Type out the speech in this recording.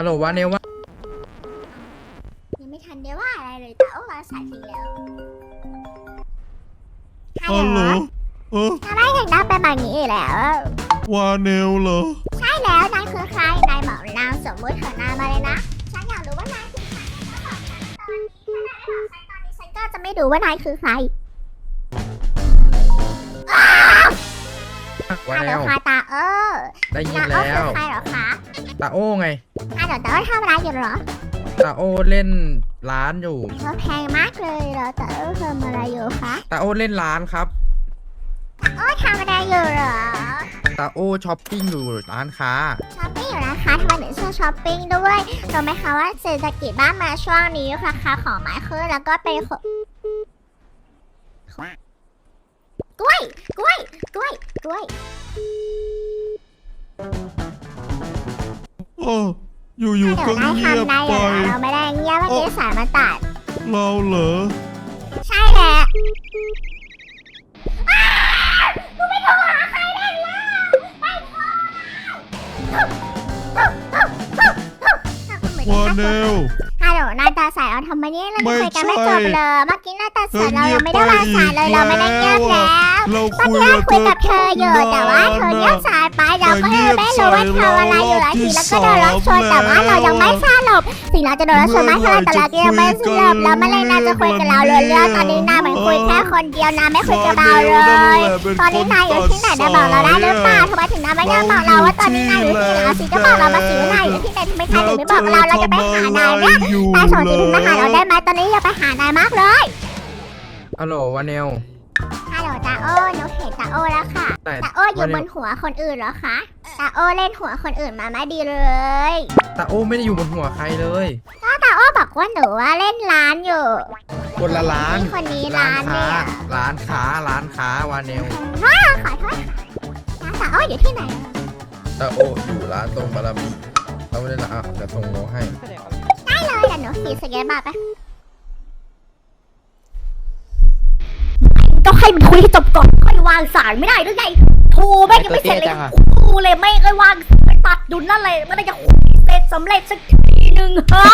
ฮัลโหลวาเนลว่ายังไม่ทันได้ว่าอะไรเลยแต่โอ้วางสายทิ้งแล้วฮัลโหลเออทำไมถึงได้เป็นแบบนี้อีกแล้ว วาเนลเหรอ ใช่แล้วนายคือใคร นายบอกนามสมมติเถอะนายมาเลยนะ ฉันอยากรู้ว่านายคือใครตอนนี้ถ้านายไม่บอกฉันตอนนี้ฉันก็จะไม่รู้ว่านายคือใครวาฮัลเนโหลลค่ะตาเออได้ยินตาเออแล้คือว ใครเหรอคะ ตาโอ้ไงฮัลโหลตาเออทำอะไรอยู่เหรอตาโอ้เล่นร้านอยู่เธอแพงมากเลยเหรอตาเออทำอะไรอยู่คะตาโอ้เล่นร้านครับโอ้ทำอะไรอยู่เหรอตาโอ้ช้อปปิ้งอยู่ร้านค้าช้อปปิ้งอยู่นะคะทำไมถึงชอบช้อปปิ้งด้วยรู้ไหมคะว่าเศรษฐกิจบ้านมาช่วงนี้ราคาของไม้ขึ้นแล้วก็เป็นคนกล้วย กล้วย กล้วย กล้วย อออยู่ๆก็เดี๋ยวได้เงียบทำได้ไปอยู่แล้วเราไม่ได้เงียบเมื่อกี้สายมันตัด เราเหรอ ใช่แหละอ้าวกูไม่โทรหาใครเล่นแล้วไม่โทรวาเนลฮัลโหลนายตาสายเอาทำไมเนี่ยเราไม่คุยกันไม่จบใช่เลย เมื่อกี้นายตาสายเธอเรายังไม่ได้วางสายเลยเงีเรายบไปไม่ได้เงียบอีกแล้วเราตอนคุยนี้กับคุยกับเธออยู่แต่ว่าเธอเงียบสาย ไปเราก็เลยไม่รู้ว่าเธออะไรอยู่แล้วทีแล้วก็โดนรถชนแต่ว่าเรายังไม่ทราบหรอกสิ่งเราจะโดนรถชนไม่เท่าไหร่แต่เราก็ยังไม่ทราบแล้วเมื่อไรนายจะคุยกับเราเรื่องตอนนี้นายเหมือนคุยแค่คนเดียวนายไม่คุยกับเราเลย ตอนนี้นายอยู่ที่ไหนได้บอกเราได้หรือเปล่าทำไมถึงนายไม่ยอมบอกเราว่าตอนนี้นายอยู่ที่ไหนเอาสิก็บอกเรามาสิว่านายอยู่ที่ไหนทำไมใครถึงไม่บอกเราเราจะไปหานายเนี่ยนายส่งสิถึงมาหาเราได้ไหมตอนนี้อย่าไปหานายมากเลยฮัลโหลวาเนลฮัลโหลตาโอ้หนูเห็นตาโอ้แล้วค่ะแต่ตาโอ้อยู่วาเนบลนหัวคนอื่นเหรอคะตาโอ้เล่นหัวคนอื่นมาไม่ดีเลยตาโอ้ไม่ได้อยู่บนหัวใครเลยตาโอ้บอกว่าหนูว่าเล่นร้านอยู่คนละร้านนี่คนนี้ร้าร้านนค้าเนี่ยร้านค้าร้านค้าวาเนลว้าขอโทษค่ะตาโอ้อยู่ที่ไหนตาโอ้อยู่ร้านตรงบารมีเราไม่ได้ละอะเดี๋ยวส่งโลให้ได้เลยเดี๋ยวหนูขี่สเก็ตบอร์ดไป ก็ให้มันคุยให้จบก่อนค่อยวางสายไม่ได้หรือไงโทรแม่งยังไม่เสร็จเลยกูเลยไม่เคยวางไปตัดอยู่นั่นเลยมันน่าจะคุยเสร็จสำเร็จสักทีหนึ่งฮะ